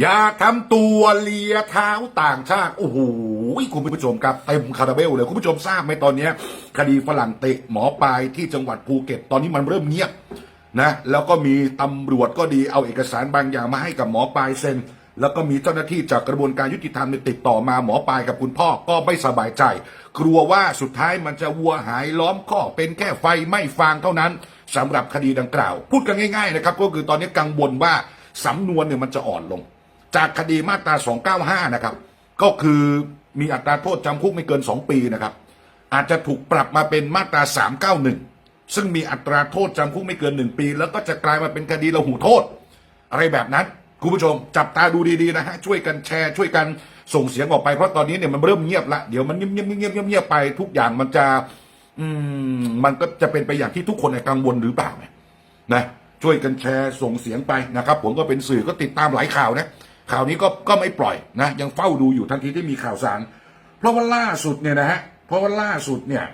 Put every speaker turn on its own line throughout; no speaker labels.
อย่าทำตัวเลียเท้าต่างชาติ โอ้โหคุณผู้ชมครับเต็มคาราเบลเลย คุณผู้ชมทราบไหมตอนนี้คดีฝรั่งเตะหมอปลายที่จังหวัดภูเก็ต ตอนนี้มันเริ่มเงียบนะแล้วก็มีตำรวจก็ดีเอาเอกสารบางอย่างมาให้กับหมอปลายเซ็นแล้วก็มีเจ้าหน้าที่จากกระบวนการยุติธรรมเนี่ยติดต่อมาหมอปลายกับคุณพ่อก็ไม่สบายใจ กลัวว่าสุดท้ายมันจะวัวหายล้อมข้อเป็นแค่ไฟไม่ฟางเท่านั้นสำหรับคดีดังกล่าว พูดกันง่าย ๆ นะครับ ก็คือตอนนี้กังวลว่าสำนวนเนี่ยมันจะอ่อนลง จากคดีมาตรา 295 นะครับ ก็คือมีอัตราโทษจำคุกไม่เกิน 2 ปีนะครับ อาจจะถูกปรับมาเป็นมาตรา 391 ซึ่งมีอัตราโทษจำคุกไม่เกิน 1 ปี แล้วก็จะกลายมาเป็นคดีระหูโทษ อะไรแบบนั้น คุณผู้ชมจับตาดูดีๆนะฮะ ช่วยกันแชร์ช่วยกันส่งเสียงออกไปเพราะตอนนี้เนี่ยมันเริ่มเงียบละเดี๋ยวมันเงียบเงียบเงียบเงียบไปทุกอย่างมันจะอืมมันก็จะเป็นไปอย่างที่ทุกคนกังวลหรือเปล่าเนี่ยนะช่วยกันแชร์ส่งเสียงไปนะครับ ผมก็เป็นสื่อก็ติดตามหลายข่าวนะ ข่าวนี้ก็ก็ไม่ปล่อยนะยังเฝ้าดูอยู่ทันทีที่มีข่าวสาร เพราะว่าล่าสุดเนี่ยนะฮะเพราะว่าล่าสุดเนี่ย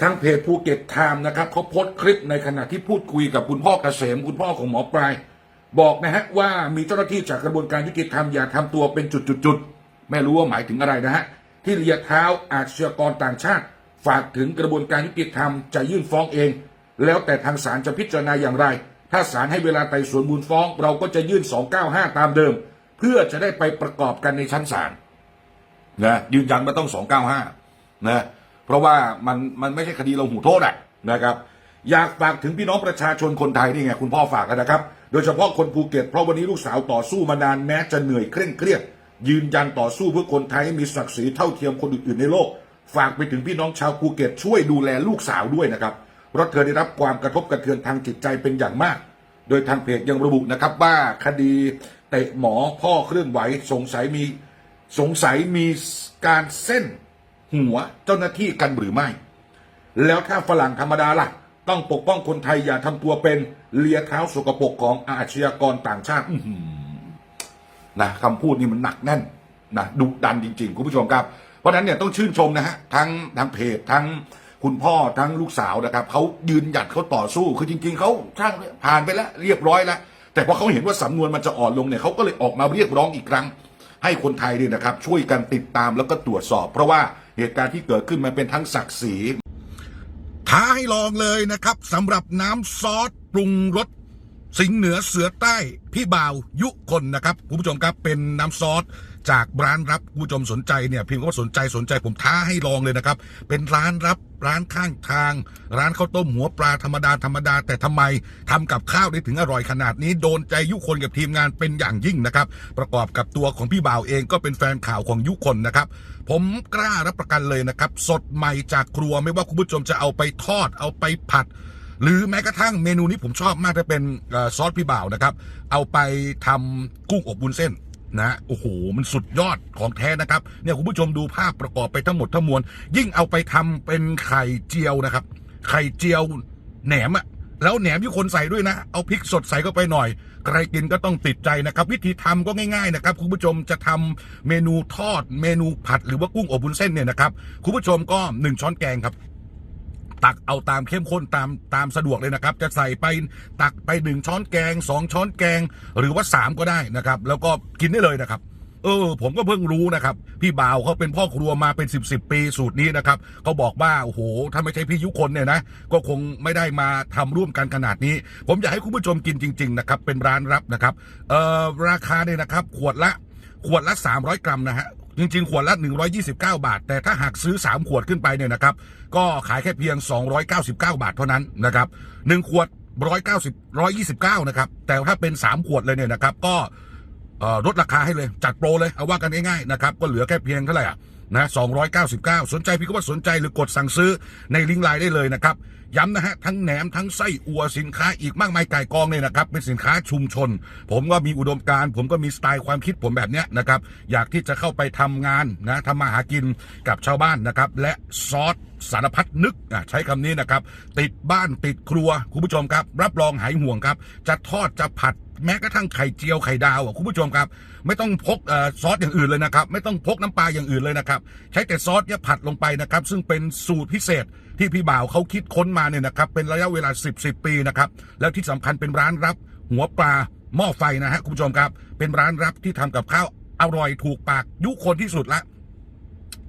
ทางเพจภูเก็ตไทม์นะครับเขาโพสต์คลิปในขณะที่พูดคุยกับคุณพ่อเกษมคุณพ่อของหมอปลาย บอกนะฮะว่ามีเจ้าหน้าที่จากกระบวนการยุติธรรมอย่าทำตัวเป็นจุดๆๆไม่รู้ว่าหมายถึงอะไรนะฮะที่เลียเท้าอาชญากรต่างชาติ ฝากถึงกระบวนการยุติธรรมจะยื่นฟ้องเอง แล้วแต่ทางศาลจะพิจารณาอย่างไร ถ้าศาลให้เวลาไต่สวนมูลฟ้อง เราก็จะยื่น 295 ตามเดิม เพื่อจะได้ไปประกอบกันในชั้นศาลนะยืนยันว่าต้อง 295 นะเพราะว่ามันมันไม่ใช่คดีเราหูโทษอะนะครับ อยากฝากถึงพี่น้องประชาชนคนไทยนี่ไงคุณพ่อฝากนนะครับ โดยเฉพาะคนภูเก็ตเพราะวันนี้ลูกสาวต่อสู้มานานแม้จะเหนื่อยเคร่งเครียด ยืนยันต่อสู้เพื่อคนไทยให้มีศักดิ์ศรีเท่าเทียมคนอื่นๆในโลก ฝากไปถึงพี่น้องชาวภูเก็ตช่วยดูแลลูกสาวด้วยนะครับ เพราะเธอได้รับความกระทบกระเทือนทางจิตใจเป็นอย่างมาก โดยทางเพจยังระบุนะครับว่าคดีเตะหมอพ่อเคลื่อนไหวสงสัยมีสงสัยมีการเส้นหัวเจ้าหน้าที่กันหรือไม่ แล้วถ้าฝรั่งธรรมดาล่ะ ต้องปกป้องคนไทยอย่าทำตัวเป็นเลียเท้าสกปรกของอาชญากรต่างชาติอืนะคำพูดนี่มันหนักแน่นนะดุดันจริง ๆ คุณผู้ชมครับ เพราะฉะนั้นเนี่ยต้องชื่นชมนะฮะทั้งทางเพจทั้ง คุณพ่อทั้งลูกสาวนะครับเขายืนหยัดเขาต่อสู้คือจริง ๆเขาช่างผ่านไปแล้วเรียบร้อยแล้วแต่พอเขาเห็นว่าสำนวนมันจะอ่อนลงเนี่ยเขาก็เลยออกมาเรียกร้องอีกครั้ง ให้คนไทยเนี่ยนะครับ ช่วยกันติดตามแล้วก็ตรวจสอบ เพราะว่าเหตุการณ์ที่เกิดขึ้นมันเป็นทั้งศักดิ์ศรีท้าให้ลองเลยนะครับสำหรับน้ำซอสปรุงรสสิงห์เหนือเสือใต้พี่บ่าวยุคนนะครับคุณผู้ชมครับเป็นน้ำซอสจากร้านรับคุณผู้ชมสนใจเนี่ยพิมพ์คำว่าสนใจสนใจผมท้าให้ลองเลยนะครับ เป็นร้านรับ ร้านข้างทาง ร้านข้าวต้มหัวปลาธรรมดาธรรมดา แต่ทำไมทำกับข้าวได้ถึงอร่อยขนาดนี้โดนใจยุคนกับทีมงานเป็นอย่างยิ่งนะครับ ประกอบกับตัวของพี่บ่าวเองก็เป็นแฟนข่าวของยุคนนะครับ ผมกล้ารับประกันเลยนะครับ สดใหม่จากครัวไม่ว่าคุณผู้ชมจะเอาไปทอดเอาไปผัดหรือแม้กระทั่งเมนูนี้ผมชอบมากถ้าเป็นซอสพี่บ่าวนะครับ เอาไปทำกุ้งอบบุญเส้น นะโอ้โหมันสุดยอดของแท้นะครับเนี่ยคุณผู้ชมดูภาพประกอบไปทั้งหมดทั้งมวลยิ่งเอาไปทำเป็นไข่เจียวนะครับ ไข่เจียวแหนมอะแล้วแหนมที่คนใส่ด้วยนะ เอาพริกสดใส่เข้าไปหน่อย ใครกินก็ต้องติดใจนะครับ วิธีทำก็ง่ายๆนะครับ คุณผู้ชมจะทำเมนูทอด เมนูผัดหรือว่ากุ้งอบบุญเส้นเนี่ยนะครับ คุณผู้ชมก็หนึ่งช้อนแกงครับ ตักเอาตามเข้มข้นตามตามสะดวกเลยนะครับ จะใส่ไปตักไปหนึ่งช้อนแกงสองช้อนแกง หรือว่าสามก็ได้นะครับ แล้วก็กินได้เลยนะครับ เออ ผมก็เพิ่งรู้นะครับ พี่บ่าวเขาเป็นพ่อครัวมาเป็นสิบสิบปีสูตรนี้นะครับเขาบอกว่าโอ้โหถ้าไม่ใช่พี่ยุคนเนี่ยนะก็คงไม่ได้มาทำร่วมกันขนาดนี้ ผมอยากให้คุณผู้ชมกินจริง ๆ นะครับ เป็นร้านรับนะครับเอ่อราคาเนี่ยนะครับ ขวดละขวดละ 300 กรัมนะฮะ จริง ๆ ขวดละ 129 บาท แต่ถ้าหากซื้อ 3 ขวดขึ้นไปเนี่ยนะครับ ก็ขายแค่เพียง 299 บาทเท่านั้นนะครับ1ขวด 190 129 นะครับ แต่ถ้าเป็น 3 ขวดเลยเนี่ยนะครับ ก็ลดราคาให้เลย จัดโปรเลย เอาว่ากันง่ายๆนะครับ ก็เหลือแค่เพียงเท่าไหร่อะ นะ299 สนใจพี่ก็ว่าสนใจหรือกดสั่งซื้อในลิงก์ไลน์ได้เลยนะครับ ย้ำนะฮะ ทั้งแหนมทั้งไส้อัวสินค้าอีกมากมายไก่กองเนี่ยนะครับ เป็นสินค้าชุมชน ผมก็มีอุดมการผมก็มีสไตล์ความคิดผมแบบเนี้ยนะครับ อยากที่จะเข้าไปทำงานนะทำมาหากินกับชาวบ้านนะครับ และซอสสารพัดนึกอะใช้คำนี้นะครับ ติดบ้านติดครัวคุณผู้ชมครับ รับรองหายห่วงครับ จะทอดจะผัด แม้กระทั่งไข่เจียวไข่ดาวอะคุณผู้ชมครับ ไม่ต้องพกซอสอย่างอื่นเลยนะครับ ไม่ต้องพกน้ำปลาอย่างอื่นเลยนะครับ ใช้แต่ซอสเนี่ยผัดลงไปนะครับ ซึ่งเป็นสูตรพิเศษที่พี่บ่าวเขาคิดค้นมาเนี่ยนะครับ เป็นระยะเวลา 10 10ปีนะครับ แล้วที่สำคัญเป็นร้านรับหัวปลาหม้อไฟนะฮะคุณผู้ชมครับ เป็นร้านรับที่ทำกับข้าวอร่อยถูกปากยุคนที่สุดละ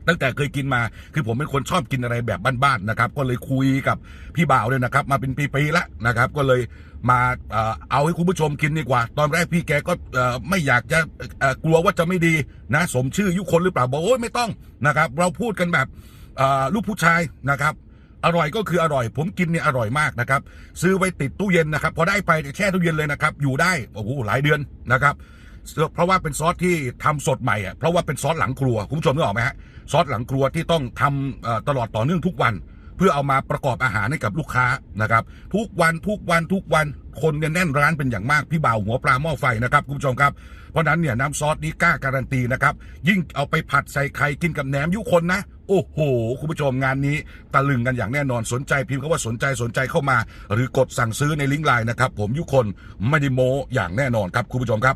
ตั้งแต่เคยกินมาคือผมเป็นคนชอบกินอะไรแบบบ้านๆนะครับ ก็เลยคุยกับพี่บ่าวเลยนะครับ มาเป็นปีๆแล้วนะครับ ก็เลยมาเอาให้คุณผู้ชมกินดีกว่า ตอนแรกพี่แกก็ไม่อยากจะกลัวว่าจะไม่ดีนะ สมชื่อยุคนหรือเปล่าบอกโอ้ยไม่ต้องนะครับ เราพูดกันแบบลูกผู้ชายนะครับอร่อยก็คืออร่อย ผมกินเนี่ยอร่อยมากนะครับ ซื้อไว้ติดตู้เย็นนะครับ พอได้ไปแช่ตู้เย็นเลยนะครับ อยู่ได้โอ้โหหลายเดือนนะครับ เพราะว่าเป็นซอสที่ทำสดใหม่อะเพราะว่าเป็นซอสหลังครัวคุณผู้ชมนึกออกไหมฮะซอสหลังครัวที่ต้องทำเอ่อตลอดต่อเนื่องทุกวัน เพื่อเอามาประกอบอาหารให้กับลูกค้านะครับทุกวันทุกวันทุกวันคนเนี่ยแน่นร้านเป็นอย่างมากพี่บ่าวหัวปลาหม้อไฟนะครับคุณผู้ชมครับเพราะนั้นเนี่ยน้ำซอสนี้กล้าการันตีนะครับยิ่งเอาไปผัดใส่ไข่กินกับแหนมยุคนนะโอ้โห คุณผู้ชมงานนี้ตะลึงกันอย่างแน่นอนสนใจพิมพ์คำว่าสนใจสนใจเข้ามา หรือกดสั่งซื้อในลิงก์ไลน์นะครับผมยุคนไม่ได้โมอย่างแน่นอนครับคุณผู้ชมครับ